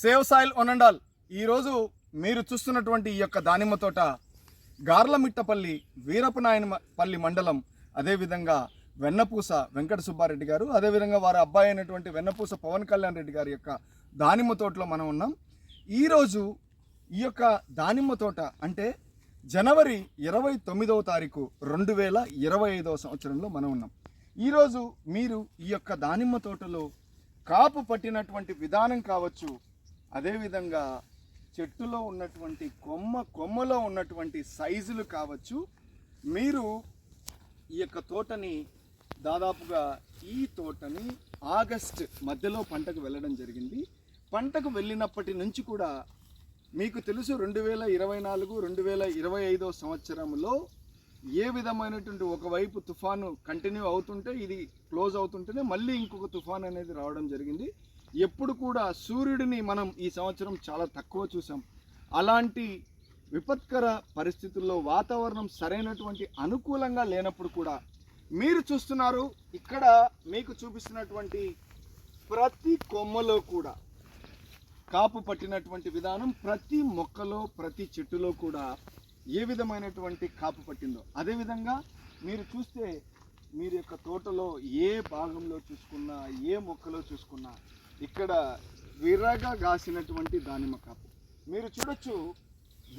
Save soil ఒనండాల్. ఈరోజు మీరు చూస్తున్నటువంటి ఈ యొక్క దానిమ్మ తోట గార్లమిట్టపల్లి వీరపనాయనపల్లి మండలం. అదేవిధంగా వెన్నపూస వెంకట సుబ్బారెడ్డి గారు అదేవిధంగా వారి అబ్బాయి అయినటువంటి వెన్నపూస పవన్ కళ్యాణ్ రెడ్డి గారి యొక్క దానిమ్మ తోటలో మనం ఉన్నాం. ఈరోజు ఈ యొక్క దానిమ్మ తోట అంటే జనవరి ఇరవై తొమ్మిదవ తారీఖు రెండు వేల ఇరవై ఐదవ సంవత్సరంలో మనం ఉన్నాం. ఈరోజు మీరు ఈ యొక్క దానిమ్మ తోటలో కాపు పట్టినటువంటి విధానం కావచ్చు అదేవిధంగా చెట్టులో ఉన్నటువంటి కొమ్మ కొమ్మలో ఉన్నటువంటి సైజులు కావచ్చు. మీరు ఈ యొక్క తోటని దాదాపుగా ఈ తోటని ఆగస్ట్ మధ్యలో పంటకు వెళ్ళడం జరిగింది. పంటకు వెళ్ళినప్పటి నుంచి కూడా మీకు తెలుసు రెండు వేల ఇరవై నాలుగు రెండు వేల ఇరవై ఐదో సంవత్సరంలో ఏ విధమైనటువంటి ఒకవైపు తుఫాను కంటిన్యూ అవుతుంటే ఇది క్లోజ్ అవుతుంటేనే మళ్ళీ ఇంకొక తుఫాన్ అనేది రావడం జరిగింది. ఎప్పుడు కూడా సూర్యుడిని మనం ఈ సంవత్సరం చాలా తక్కువ చూసాం. అలాంటి విపత్కర పరిస్థితుల్లో వాతావరణం సరైనటువంటి అనుకూలంగా లేనప్పుడు కూడా మీరు చూస్తున్నారు ఇక్కడ మీకు చూపిస్తున్నటువంటి ప్రతి కొమ్మలో కూడా కాపు పట్టినటువంటి విధానం ప్రతి మొక్కలో ప్రతి చెట్టులో కూడా ఏ విధమైనటువంటి కాపు పట్టిందో. అదేవిధంగా మీరు చూస్తే మీరు యొక్క తోటలో ఏ భాగంలో చూసుకున్నా ఏ మొక్కలో చూసుకున్నా ఇక్కడ విరగా కాసినటువంటి దానిమ్మ కాపు. మీరు చూడొచ్చు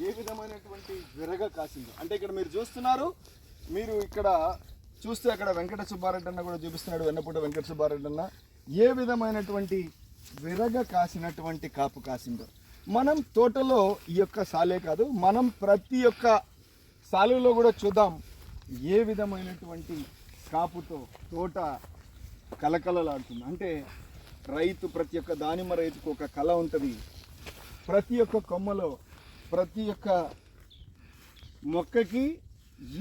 ఏ విధమైనటువంటి విరగ కాసిందో. అంటే ఇక్కడ మీరు చూస్తున్నారు మీరు ఇక్కడ చూస్తే అక్కడ వెంకట సుబ్బారెడ్డి అన్న కూడా చూపిస్తున్నాడు వెన్నపూట వెంకట సుబ్బారెడ్డి అన్న. ఏ విధమైనటువంటి విరగ కాసినటువంటి కాపు కాసిందో. మనం తోటలో ఈ యొక్క సాలే కాదు మనం ప్రతి ఒక్క సాలులో కూడా చూద్దాం ఏ విధమైనటువంటి కాపుతో తోట కలకలలాడుతుంది అంటే రైతు ప్రతి ఒక్క దానిమ్మ రైతుకు ఒక కళ ఉంటుంది. ప్రతి ఒక్క కొమ్మలో ప్రతి ఒక్క మొక్కకి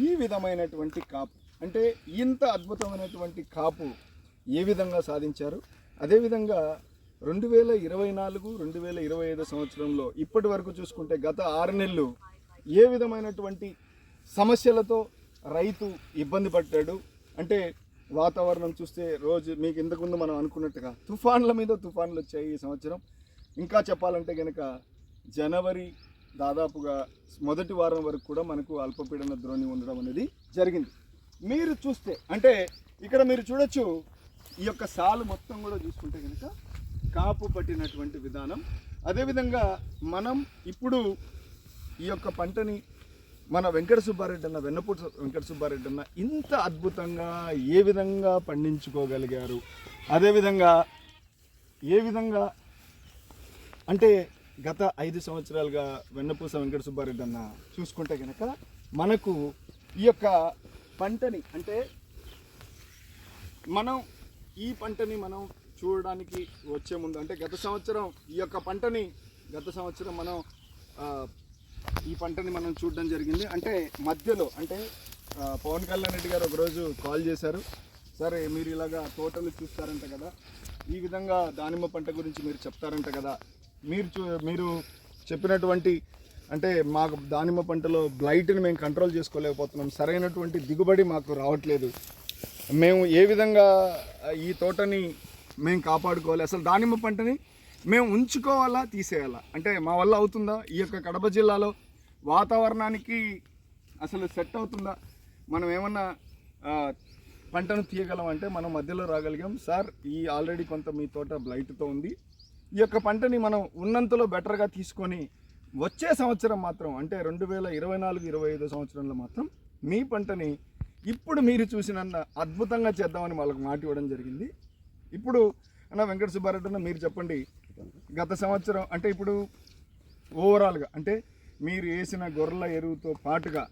ఈ విధమైనటువంటి కాపు అంటే ఇంత అద్భుతమైనటువంటి కాపు ఏ విధంగా సాధించారు? అదేవిధంగా రెండు వేల ఇరవై నాలుగు రెండు వేల ఇరవై ఐదు సంవత్సరంలో ఇప్పటి వరకు చూసుకుంటే గత ఆరు నెలలు ఏ విధమైనటువంటి సమస్యలతో రైతు ఇబ్బంది పడ్డాడు? అంటే వాతావరణం చూస్తే రోజు మీకు ఇంతకుముందు మనం అనుకున్నట్టుగా తుఫాన్ల మీద తుఫాన్లు వచ్చాయి ఈ సంవత్సరం. ఇంకా చెప్పాలంటే కనుక జనవరి దాదాపుగా మొదటి వారం వరకు కూడా మనకు అల్పపీడన ద్రోణి ఉండడం అనేది జరిగింది. మీరు చూస్తే అంటే ఇక్కడ మీరు చూడొచ్చు ఈ యొక్క సాలు మొత్తం కూడా చూసుకుంటే కనుక కాపు పట్టినటువంటి విధానం. అదేవిధంగా మనం ఇప్పుడు ఈ యొక్క పంటని మన వెంకట సుబ్బారెడ్డి అన్న వెన్నపూట వెంకట సుబ్బారెడ్డి అన్న ఇంత అద్భుతంగా ఏ విధంగా పండించుకోగలిగారు? అదేవిధంగా ఏ విధంగా అంటే గత ఐదు సంవత్సరాలుగా వెన్నపూస వెంకట సుబ్బారెడ్డి అన్న చూసుకుంటే కనుక మనకు ఈ యొక్క పంటని అంటే మనం ఈ పంటని మనం చూడడానికి వచ్చే ముందు అంటే గత సంవత్సరం ఈ యొక్క పంటని గత సంవత్సరం మనం ఈ పంటని మనం చూడడం జరిగింది. అంటే మధ్యలో అంటే పవన్ కళ్యాణ్ రెడ్డి గారు ఒకరోజు కాల్ చేశారు. సరే మీరు ఇలాగా తోటలు చూస్తారంట కదా ఈ విధంగా దానిమ్మ పంట గురించి మీరు చెప్తారంట కదా మీరు చూ మీరు చెప్పినటువంటి అంటే మాకు దానిమ్మ పంటలో బ్లైట్ని మేము కంట్రోల్ చేసుకోలేకపోతున్నాం సరైనటువంటి దిగుబడి మాకు రావట్లేదు. మేము ఏ విధంగా ఈ తోటని మేము కాపాడుకోవాలి? అసలు దానిమ్మ పంటని మేము ఉంచుకోవాలా తీసేయాలా? అంటే మా వల్ల అవుతుందా? ఈ యొక్క కడప జిల్లాలో వాతావరణానికి అసలు సెట్ అవుతుందా? మనం ఏమన్నా పంటను తీయగలం అంటే మనం మధ్యలో రాగలిగాం. సార్ ఈ ఆల్రెడీ కొంత మీ తోట బ్లైట్తో ఉంది. ఈ యొక్క పంటని మనం ఉన్నంతలో బెటర్గా తీసుకొని వచ్చే సంవత్సరం మాత్రం అంటే రెండు వేల ఇరవై నాలుగు ఇరవై ఐదు సంవత్సరంలో మాత్రం మీ పంటని ఇప్పుడు మీరు చూసిన అద్భుతంగా చేద్దామని వాళ్ళకి మాట ఇవ్వడం జరిగింది. ఇప్పుడు అన్న వెంకట సుబ్బారెడ్డి అన్న మీరు చెప్పండి గత సంవత్సరం అంటే ఇప్పుడు ఓవరాల్గా అంటే మీరు వేసిన గొర్రెల ఎరువుతో పాటుగా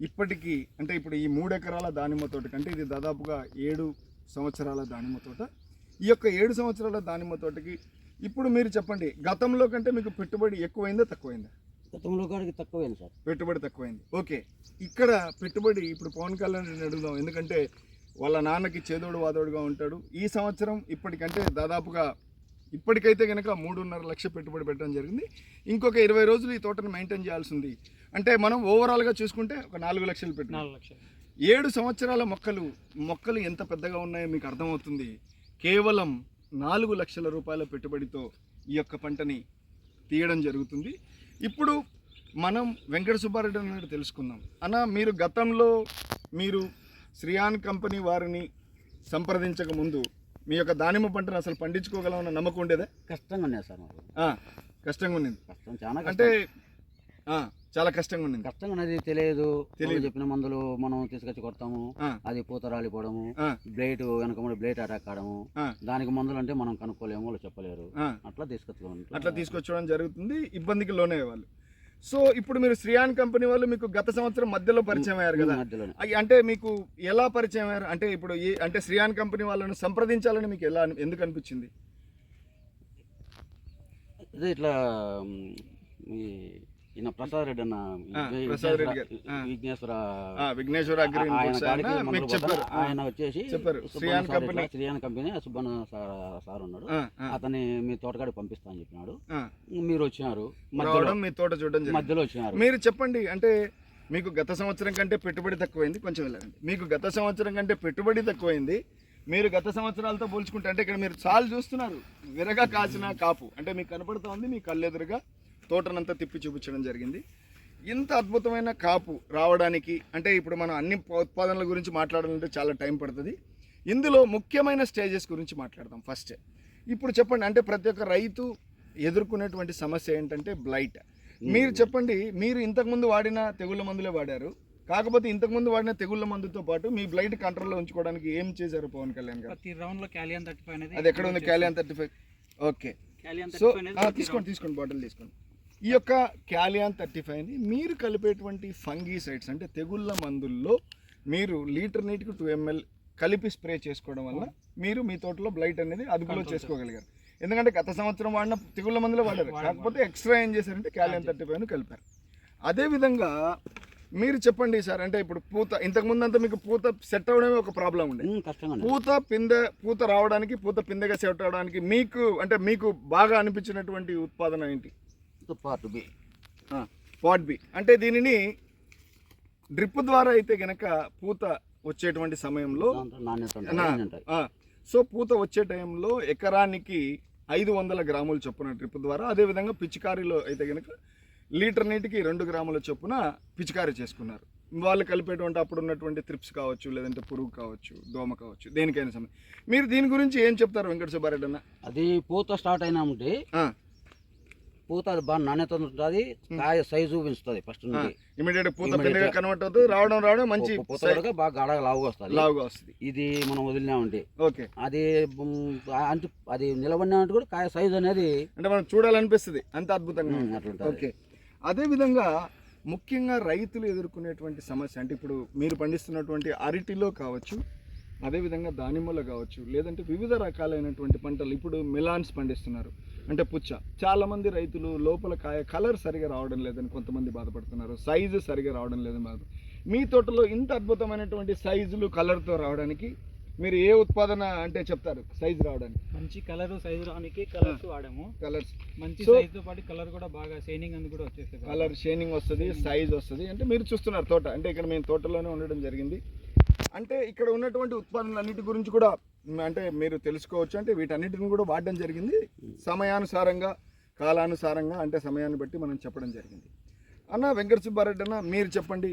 ఇప్పటికీ అంటే ఇప్పుడు ఈ మూడు ఎకరాల దానిమ్మ తోట కంటే ఇది దాదాపుగా ఏడు సంవత్సరాల దానిమ్మ తోట. ఈ యొక్క ఏడు సంవత్సరాల దానిమ్మ తోటకి ఇప్పుడు మీరు చెప్పండి గతంలో కంటే మీకు పెట్టుబడి ఎక్కువైందా తక్కువైందా? గతంలో కాడికి తక్కువైంది సార్. పెట్టుబడి తక్కువైంది. ఓకే. ఇక్కడ పెట్టుబడి ఇప్పుడు పవన్ కళ్యాణ్ రెడ్డిని అడుగుదాం. ఎందుకంటే వాళ్ళ నాన్నకి చేదోడు వాదోడుగా ఉంటాడు. ఈ సంవత్సరం ఇప్పటికంటే దాదాపుగా ఇప్పటికైతే కనుక మూడున్నర లక్ష పెట్టుబడి పెట్టడం జరిగింది. ఇంకొక ఇరవై రోజులు ఈ తోటను మెయింటైన్ చేయాల్సి ఉంది అంటే మనం ఓవరాల్గా చూసుకుంటే ఒక నాలుగు లక్షలు పెట్టుబడి నాలుగు లక్షలు. ఏడు సంవత్సరాల మొక్కలు మొక్కలు ఎంత పెద్దగా ఉన్నాయో మీకు అర్థమవుతుంది. కేవలం నాలుగు లక్షల రూపాయల పెట్టుబడితో ఈ యొక్క పంటని తీయడం జరుగుతుంది. ఇప్పుడు మనం వెంకట సుబ్బారెడ్డి అన్నట్టు తెలుసుకుందాం. అన్న మీరు గతంలో మీరు శ్రీయాన్ కంపెనీ వారిని సంప్రదించక ముందు మీ యొక్క దానిమ్మ పంటను అసలు పండించుకోగలమన్న నమ్మకం ఉండేదా? కష్టంగా ఉన్నాయి సార్ మాకు. కష్టంగా ఉన్నది. కష్టం చాలా అంటే చాలా కష్టంగా ఉన్నది. కష్టంగా ఉన్నది తెలియదు. తెలియదు. చెప్పిన మందులు మనం తీసుకొచ్చి కొడతాము. అది పూత రాలిపోవడము. ఆ, బ్లేడ్ వెనక ముందు బ్లేడ్ అటాక్ కావడము. దానికి మందులు అంటే మనం కనుక్కోలేము వాళ్ళు చెప్పలేరు. అట్లా తీసుకొచ్చుకోవాలి అట్లా తీసుకొచ్చడం జరుగుతుంది. ఇబ్బందికి లోనే వాళ్ళు. సో ఇప్పుడు మీరు శ్రీయాన్ కంపెనీ వాళ్ళు మీకు గత సంవత్సరం మధ్యలో పరిచయం అయ్యారు కదా. అంటే మీకు ఎలా పరిచయం అయ్యారు? అంటే ఇప్పుడు ఏ అంటే శ్రీయాన్ కంపెనీ వాళ్ళను సంప్రదించాలని మీకు ఎలా ఎందుకు అనిపించింది? ఇట్లా ఈ ఈయన ప్రసాద్ రెడ్డి అన్న ప్రసాద్ రెడ్డి గారు. విఘ్నేశ్వర విఘ్నేశ్వర అగ్రి ఆయన వచ్చేసి Shreyan company. Shreyan company Subbanna sir sir ఉన్నాడు. అతన్ని మీ తోటకాడికి పంపిస్తా అని చెప్పినాడు. మీరు వచ్చినారు. మధ్యలో మీ తోట చూడడం మధ్యలో వచ్చినారు. మీరు చెప్పండి అంటే మీకు గత సంవత్సరం కంటే పెట్టుబడి తక్కువైంది కొంచెం వెళ్ళండి. మీకు గత సంవత్సరం కంటే పెట్టుబడి తక్కువైంది మీరు గత సంవత్సరాలతో పోల్చుకుంటే అంటే ఇక్కడ మీరు చాలు చూస్తున్నారు. విరగా కాసిన కాపు. అంటే మీకు కనపడుతూ ఉంది మీ కళ్ళెదురుగా. తోటనంతా తిప్పి చూపించడం జరిగింది. ఇంత అద్భుతమైన కాపు రావడానికి అంటే ఇప్పుడు మనం అన్ని ఉత్పాదనల గురించి మాట్లాడాలంటే చాలా టైం పడుతుంది. ఇందులో ముఖ్యమైన స్టేజెస్ గురించి మాట్లాడదాం ఫస్ట్. ఇప్పుడు చెప్పండి అంటే ప్రతి ఒక్క రైతు ఎదుర్కొనేటువంటి సమస్య ఏంటంటే బ్లైట్. మీరు చెప్పండి మీరు ఇంతకుముందు వాడిన తెగుళ్ళ మందులే వాడారు. కాకపోతే ఇంతకుముందు వాడిన తెగుళ్ళ మందుతో పాటు మీ బ్లైట్ కంట్రోల్లో ఉంచుకోవడానికి ఏం చేశారు పవన్ కళ్యాణ్ గారు? ప్రతి రౌండ్లో క్యాలియన్ థర్టీ ఫైవ్ అనేది అది ఎక్కడ ఉంది? క్యాలియన్ థర్టీ ఫైవ్ ఓకే. సో తీసుకోండి తీసుకోండి బాటిల్ తీసుకోండి. ఈ యొక్క క్యాలియాన్ థర్టీ ఫైవ్ని మీరు కలిపేటువంటి ఫంగీ సైడ్స్ అంటే తెగుళ్ళ మందుల్లో మీరు లీటర్ నీటికి టూ ఎంఎల్ కలిపి స్ప్రే చేసుకోవడం వల్ల మీరు మీ తోటలో బ్లైట్ అనేది అదుపులో చేసుకోగలిగారు. ఎందుకంటే గత సంవత్సరం వాడిన తెగుళ్ళ మందులో వాడారు. కాకపోతే ఎక్స్ట్రా ఏం చేశారంటే క్యాలియాన్ థర్టీ ఫైవ్ను కలిపారు. అదేవిధంగా మీరు చెప్పండి సార్ అంటే ఇప్పుడు పూత ఇంతకుముందు అంతా మీకు పూత సెట్ అవ్వడమే ఒక ప్రాబ్లం ఉండే. ఉంది. పూత పిందె పూత రావడానికి పూత పిందెగా సెట్ అవడానికి మీకు అంటే మీకు బాగా అనిపించినటువంటి ఉత్పాదన ఏంటి? పార్ట్ బి పాట్ బి అంటే దీనిని డ్రిప్ ద్వారా అయితే గనక పూత వచ్చేటువంటి సమయంలో సో పూత వచ్చే టైంలో ఎకరానికి ఐదు వందల గ్రాముల చొప్పున డ్రిప్ ద్వారా అదేవిధంగా పిచికారీలో అయితే గనక లీటర్ నీటికి రెండు గ్రాముల చొప్పున పిచికారీ చేసుకున్నారు. వాళ్ళు కలిపేటువంటి అప్పుడు ఉన్నటువంటి త్రిప్స్ కావచ్చు లేదంటే పురుగు కావచ్చు దోమ కావచ్చు దేనికైనా సమయం మీరు దీని గురించి ఏం చెప్తారు వెంకట సుబ్బారెడ్డి అన్న? అది పూత స్టార్ట్ అయినా ఉంటే పూత అది బాగా నాణ్యత ఉంటుంది కాయ సైజు పెంచుతుంది ఫస్ట్ నుండి. ఇమీడియట్ పూత Immediate పిందెగా కన్వర్ట్ అవుతుంది రావడం రావడం మంచి పూత కూడా బాగా లావుగా వస్తుంది. లావుగా వస్తుంది. ఇది మనం వదిలినామంటే ఓకే. అది అంటే అది నిలబడినామంటే కూడా కాయ సైజు అనేది అంటే మనం చూడాలనిపిస్తుంది అంత అద్భుతంగా. అట్లుంటది. ఓకే. అదేవిధంగా ముఖ్యంగా రైతులు ఎదుర్కొనేటువంటి సమస్య అంటే ఇప్పుడు మీరు పండిస్తున్నటువంటి అరటిలో కావచ్చు అదేవిధంగా దానిమ్మలో కావచ్చు లేదంటే వివిధ రకాలైనటువంటి పంటలు ఇప్పుడు మిలాన్స్ పండిస్తున్నారు. అంటే పుచ్చ. చాలామంది రైతులు లోపల కాయ కలర్ సరిగా రావడం లేదని కొంతమంది బాధపడుతున్నారు. సైజు సరిగా రావడం లేదని బాధ. మీ తోటలో ఇంత అద్భుతమైనటువంటి సైజులు కలర్తో రావడానికి మీరు ఏ ఉత్పాదన అంటే చెప్తారు? సైజు రావడానికి. మంచి కలర్ సైజు రానికి కలర్స్ వాడాము. కలర్స్. మంచి So- సైజ్తో పాటు కలర్ కూడా బాగా షైనింగ్ అందు కూడా వచ్చేస్తాయి. బాగా. కలర్ షేనింగ్ వస్తుంది సైజ్ వస్తుంది. అంటే మీరు చూస్తున్నారు తోట. అంటే ఇక్కడ మేము తోటలోనే ఉండడం జరిగింది. అంటే ఇక్కడ ఉన్నటువంటి ఉత్పాదనలన్నిటి గురించి కూడా అంటే మీరు తెలుసుకోవచ్చు అంటే వీటన్నిటిని కూడా వాడడం జరిగింది. సమయానుసారంగా కాలానుసారంగా అంటే సమయాన్ని బట్టి మనం చెప్పడం జరిగింది. అన్న వెంకట సుబ్బారెడ్డి అన్న మీరు చెప్పండి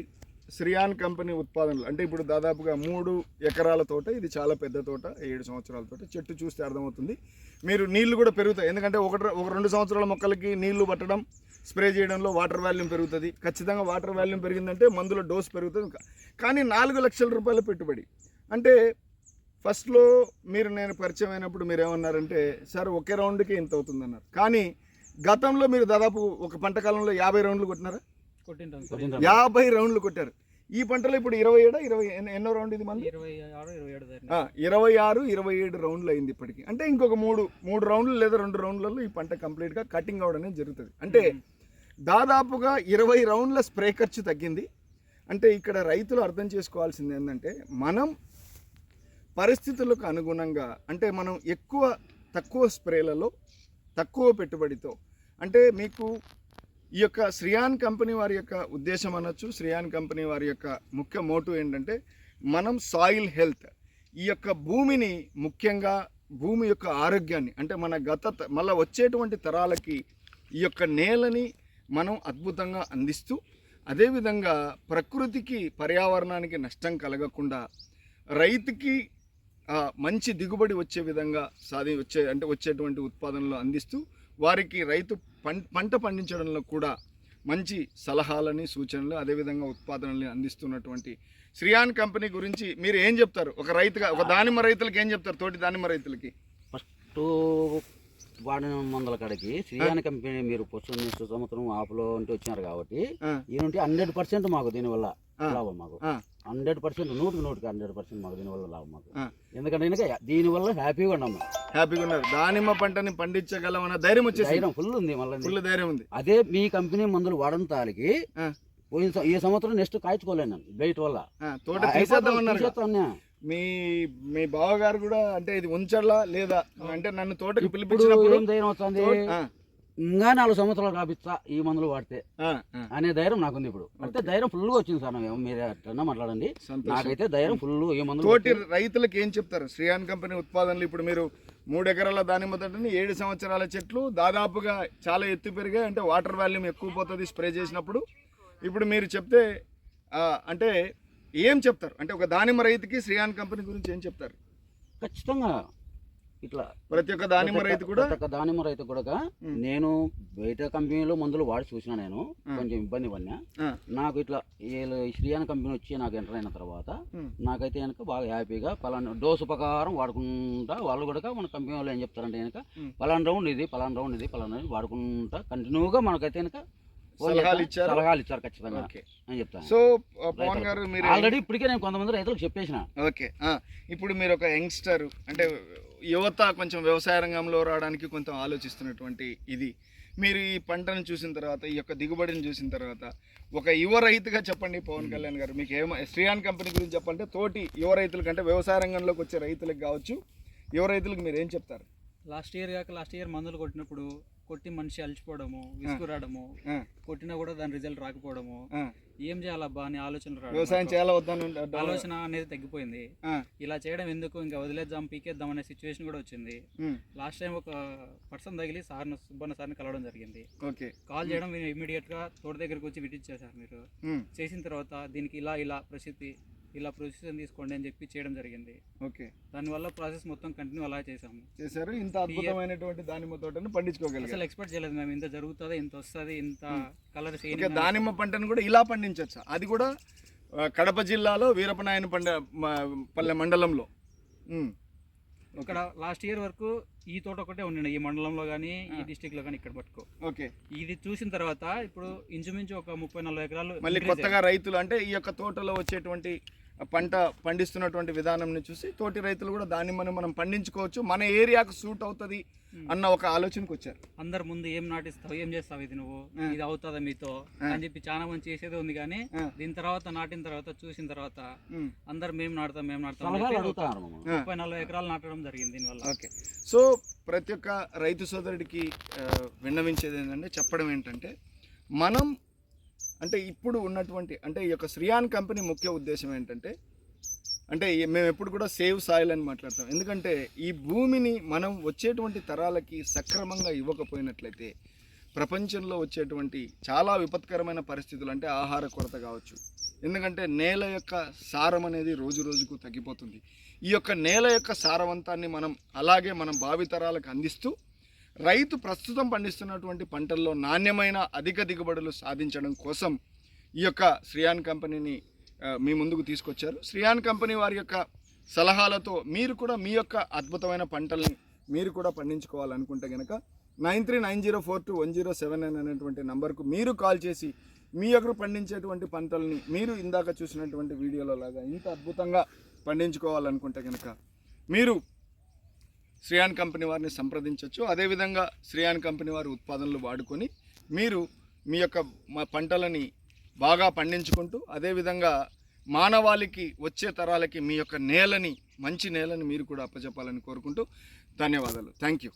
శ్రియాన్ కంపెనీ ఉత్పాదనలు అంటే ఇప్పుడు దాదాపుగా మూడు ఎకరాల తోట ఇది చాలా పెద్ద తోట ఏడు సంవత్సరాల తోట చెట్టు చూస్తే అర్థమవుతుంది. మీరు నీళ్ళు కూడా పెరుగుతాయి ఎందుకంటే ఒకటి ఒక రెండు సంవత్సరాల మొక్కలకి నీళ్ళు పట్టడం స్ప్రే చేయడంలో వాటర్ వాల్యూమ్ పెరుగుతుంది. ఖచ్చితంగా వాటర్ వాల్యూమ్ పెరిగిందంటే మందుల డోస్ పెరుగుతుంది. కానీ నాలుగు లక్షల రూపాయల పెట్టుబడి. అంటే ఫస్ట్లో మీరు నేను పరిచయం అయినప్పుడు మీరు ఏమన్నారంటే సార్ ఒకే రౌండ్కి ఇంత అవుతుందన్నారు. కానీ గతంలో మీరు దాదాపు ఒక పంట కాలంలో యాభై రౌండ్లు కొట్టినారా. యాభై రౌండ్లు కొట్టారు. ఈ పంటలో ఇప్పుడు ఇరవై ఏడా? ఇరవై ఎన్ని- రౌండ్ ఇది మళ్ళీ? ఇరవై ఆరు ఇరవై ఏడు దాకా. ఆ, ఇరవై ఆరు ఇరవై ఏడు రౌండ్లు అయింది ఇప్పటికి. అంటే ఇంకొక మూడు మూడు రౌండ్లు లేదా రెండు రౌండ్లలో ఈ పంట కంప్లీట్గా కటింగ్ అవడం అనేది జరుగుతుంది. అంటే దాదాపుగా ఇరవై రౌండ్ల స్ప్రే ఖర్చు తగ్గింది. అంటే ఇక్కడ రైతులు అర్థం చేసుకోవాల్సింది ఏంటంటే మనం పరిస్థితులకు అనుగుణంగా అంటే మనం ఎక్కువ తక్కువ స్ప్రేలలో తక్కువ పెట్టుబడితో అంటే మీకు ఈ యొక్క శ్రియాన్ కంపెనీ వారి యొక్క ఉద్దేశం అనొచ్చు. శ్రియాన్ కంపెనీ వారి యొక్క ముఖ్య మోటు ఏంటంటే మనం సాయిల్ హెల్త్ ఈ యొక్క భూమిని ముఖ్యంగా భూమి యొక్క ఆరోగ్యాన్ని అంటే మన గత మళ్ళీ వచ్చేటువంటి తరాలకి ఈ యొక్క నేలని మనం అద్భుతంగా అందిస్తూ అదేవిధంగా ప్రకృతికి పర్యావరణానికి నష్టం కలగకుండా రైతుకి మంచి దిగుబడి వచ్చే విధంగా సాధి వచ్చే అంటే వచ్చేటువంటి ఉత్పాదనలు అందిస్తూ వారికి రైతు పం పంట పండించడంలో కూడా మంచి సలహాలని సూచనలు అదేవిధంగా ఉత్పాదనల్ని అందిస్తున్నటువంటి శ్రీయాన్ కంపెనీ గురించి మీరు ఏం చెప్తారు? ఒక రైతుగా ఒక దానిమ్మ రైతులకి ఏం చెప్తారు? తోటి దానిమ్మ రైతులకి. ఫస్ట్ వాడిన మందుల కాడికి శ్రీయాని కంపెనీ మీరు పొచ్చు సంవత్సరం ఆపులో ఉంటే వచ్చినారు కాబట్టి ఈ నుండి హండ్రెడ్ పర్సెంట్ మాకు దీనివల్ల. లాభం మాకు. హండ్రెడ్ పర్సెంట్ నూటికి నూటికి హండ్రెడ్ పర్సెంట్ మాకు దీనివల్ల లాభం మాకు. ఎందుకంటే కనుక దీనివల్ల హ్యాపీగా ఉన్నాము హ్యాపీగా ఉన్నారు. దానిమ్మ పంటని పండించగలమన్న ధైర్యం వచ్చేసి ధైర్యం ఫుల్ ఉంది మళ్ళీ. ఫుల్ ధైర్యం ఉంది. అదే మీ కంపెనీ మందులు వాడడం తాలికి. పోయిన ఈ సంవత్సరం నెక్స్ట్ కాయచుకోలేను నేను బయట వల్ల. తోట. మీ మీ బావగారు కూడా అంటే ఇది ఉంచడ్లా లేదా అంటే నన్ను తోటకి పిలిపించినప్పుడు ఇంకా నాలుగు సంవత్సరాలు రాపిస్తా ఈ మందులు వాడితే అనే ధైర్యం నాకుంది ఇప్పుడు. అంటే ధైర్యం ఫుల్గా వచ్చింది సార్ మీరు అట్లన్నా మాట్లాడండి. నాకైతే ధైర్యం ఫుల్ ఈ మందులు తోటి రైతులకు ఏం చెప్తారు? శ్రీయాన్ కంపెనీ ఉత్పాదనలు ఇప్పుడు మీరు మూడు ఎకరాల దానిమ్మ తోటని ఏడు సంవత్సరాల చెట్లు దాదాపుగా చాలా ఎత్తు పెరిగాయి. అంటే వాటర్ వాల్యూమ్ ఎక్కువ పోతుంది స్ప్రే చేసినప్పుడు. ఇప్పుడు మీరు చెప్తే అంటే ఏం చెప్తారు? అంటే ఒక దానిమ్మ రైతుకి శ్రీయాన్ కంపెనీ గురించి ఏం చెప్తారు? ఖచ్చితంగా ఇట్లా ప్రతి ఒక్క దానిమ్మ రైతు కూడా ప్రతి ఒక్క దానిమ్మ రైతు కూడా. నేను బయట కంపెనీలో మందులు వాడి చూసిన నేను. కొంచెం ఇబ్బంది పడినా నాకు ఇట్లా వీళ్ళు శ్రీయాన్ కంపెనీ వచ్చి నాకు ఎంటర్ అయిన తర్వాత నాకైతే కనుక బాగా హ్యాపీగా పలానా డోసు ప్రకారం వాడుకుంటా వాళ్ళు కూడా మన కంపెనీ వాళ్ళు ఏం చెప్తారంటే ఉమ్. పలానా రౌండ్ ఇది పలానా రౌండ్ ఇది పలానా ఇది వాడుకుంటా కంటిన్యూగా మనకైతే ఫోన్ సలహాలు ఇచ్చారు? సలహాలు ఇచ్చారు ఖచ్చితంగా అని చెప్తాను సో పవన్ గారు మీరు ఆల్రెడీ ఇప్పటికే నేను కొంతమంది రైతులకు చెప్పేసిన ఓకే ఇప్పుడు మీరు ఒక యంగ్స్టర్ అంటే యువత కొంచెం వ్యవసాయ రంగంలో రావడానికి కొంచెం ఆలోచిస్తున్నటువంటి ఇది. మీరు ఈ పంటను చూసిన తర్వాత ఈ యొక్క దిగుబడిని చూసిన తర్వాత ఒక యువ రైతుగా చెప్పండి పవన్ కళ్యాణ్ గారు. మీకు ఏమో శ్రీయాన్ కంపెనీ గురించి చెప్పాలంటే తోటి యువ రైతుల అంటే వ్యవసాయ రంగంలోకి వచ్చే రైతులకు కావచ్చు. యువ రైతులకు మీరు ఏం చెప్తారు? లాస్ట్ ఇయర్ కాక లాస్ట్ ఇయర్ మందులు కొట్టినప్పుడు కొట్టి మనిషి అలసిపోవడము విసుగురావడము ఆ, కొట్టినా కూడా దాని రిజల్ట్ రాకపోవడము. ఏం చేయాలబ్బా అని ఆలోచనలు రావడం వ్యవసాయం ఆలోచన అనేది తగ్గిపోయింది. ఇలా చేయడం ఎందుకు? ఇంకా వదిలేద్దాం పీకేద్దాం అనే సిచ్యువేషన్ కూడా వచ్చింది. లాస్ట్ టైం ఒక పర్సన్ తగిలి సార్ని సుబ్బన్న సార్ని కలవడం జరిగింది. ఓకే. కాల్ చేయడం ఇమీడియట్గా తోట దగ్గరికి వచ్చి విజిట్ చేశారు మీరు చేసిన తర్వాత దీనికి ఇలా ఇలా ప్రసిద్ధి ఇలా ప్రొసీజన్ తీసుకోండి అని చెప్పి చేయడం జరిగింది. ఓకే. దానివల్ల ప్రాసెస్ మొత్తం కంటిన్యూ అలా చేసాము చేశారు. ఇంత అద్భుతమైనటువంటి దానిమ్మ తోటను పండించుకోగలిగారు. అసలు ఎక్స్పెక్ట్ చేయలేదు మేము ఇంత జరుగుతుంది? ఇంత వస్తుంది? ఇంత కలర్ ఇంకా దానిమ్మ పంటను కూడా ఇలా పండించవచ్చు అది కూడా కడప జిల్లాలో వీరపనాయన పండ పల్లె మండలంలో. ఉమ్, ఇక్కడ లాస్ట్ ఇయర్ వరకు ఈ తోట ఒకటే ఉండండి ఈ మండలంలో కానీ ఈ డిస్టిక్లో కానీ ఇక్కడ పట్టుకో. ఓకే ఇది చూసిన తర్వాత ఇప్పుడు ఇంచుమించు ఒక ముప్పై నలభై ఎకరాలు మళ్ళీ కొత్తగా రైతులు అంటే ఈ యొక్క తోటలో వచ్చేటువంటి పంట పండిస్తున్నటువంటి విధానంని చూసి తోటి రైతులు కూడా దానిమ్మని మనం పండించుకోవచ్చు. మన ఏరియాకు సూట్ అవుతుంది అన్న ఒక ఆలోచనకు వచ్చారు. అందరు ముందు ఏం నాటిస్తావు ఏం చేస్తావు ఇది నువ్వు. ఇది అవుతుందా మీతో. అని చెప్పి చాలా మంది చేసేది ఉంది కానీ. దీని తర్వాత నాటిన తర్వాత చూసిన తర్వాత అందరు మేము నాటుతాం మేము నాటుతాం ముప్పై నలభై ఎకరాలు నాటడం జరిగింది దీనివల్ల. ఓకే. సో ప్రతి ఒక్క రైతు సోదరుడికి విన్నవించేది ఏంటంటే చెప్పడం ఏంటంటే మనం అంటే ఇప్పుడు ఉన్నటువంటి అంటే ఈ యొక్క శ్రీయాన్ కంపెనీ ముఖ్య ఉద్దేశం ఏంటంటే అంటే మేము ఎప్పుడు కూడా సేవ్ సాయిల్ అని మాట్లాడతాం. ఎందుకంటే ఈ భూమిని మనం వచ్చేటువంటి తరాలకి సక్రమంగా ఇవ్వకపోయినట్లయితే ప్రపంచంలో వచ్చేటువంటి చాలా విపత్కరమైన పరిస్థితులు అంటే ఆహార కొరత కావచ్చు. ఎందుకంటే నేల యొక్క సారం అనేది రోజు రోజుకు తగ్గిపోతుంది. ఈ యొక్క నేల యొక్క సారవంతాన్ని మనం అలాగే మనం భావితరాలకు అందిస్తూ రైతు ప్రస్తుతం పండిస్తున్నటువంటి పంటల్లో నాణ్యమైన అధిక దిగుబడులు సాధించడం కోసం ఈ యొక్క శ్రీయాన్ కంపెనీని మీ ముందుకు తీసుకొచ్చారు. శ్రీయాన్ కంపెనీ వారి యొక్క సలహాలతో మీరు కూడా మీ యొక్క అద్భుతమైన పంటల్ని మీరు కూడా పండించుకోవాలనుకుంటే కనుక nine three nine zero four two one zero seven nine అనేటువంటి నంబర్కు మీరు కాల్ చేసి మీ యొక్క పండించేటువంటి పంటల్ని మీరు ఇందాక చూసినటువంటి వీడియోలో లాగా ఇంత అద్భుతంగా పండించుకోవాలనుకుంటే కనుక మీరు శ్రీయాన్ కంపెనీ వారిని సంప్రదించవచ్చు అదేవిధంగా శ్రీయాన్ కంపెనీ వారి ఉత్పాదనలు వాడుకొని మీరు మీ యొక్క మా పంటలని బాగా పండించుకుంటూ అదేవిధంగా మానవాళికి వచ్చే తరాలకి మీ యొక్క నేలని మంచి నేలని మీరు కూడా అప్పచెప్పాలని కోరుకుంటూ ధన్యవాదాలు. Thank you.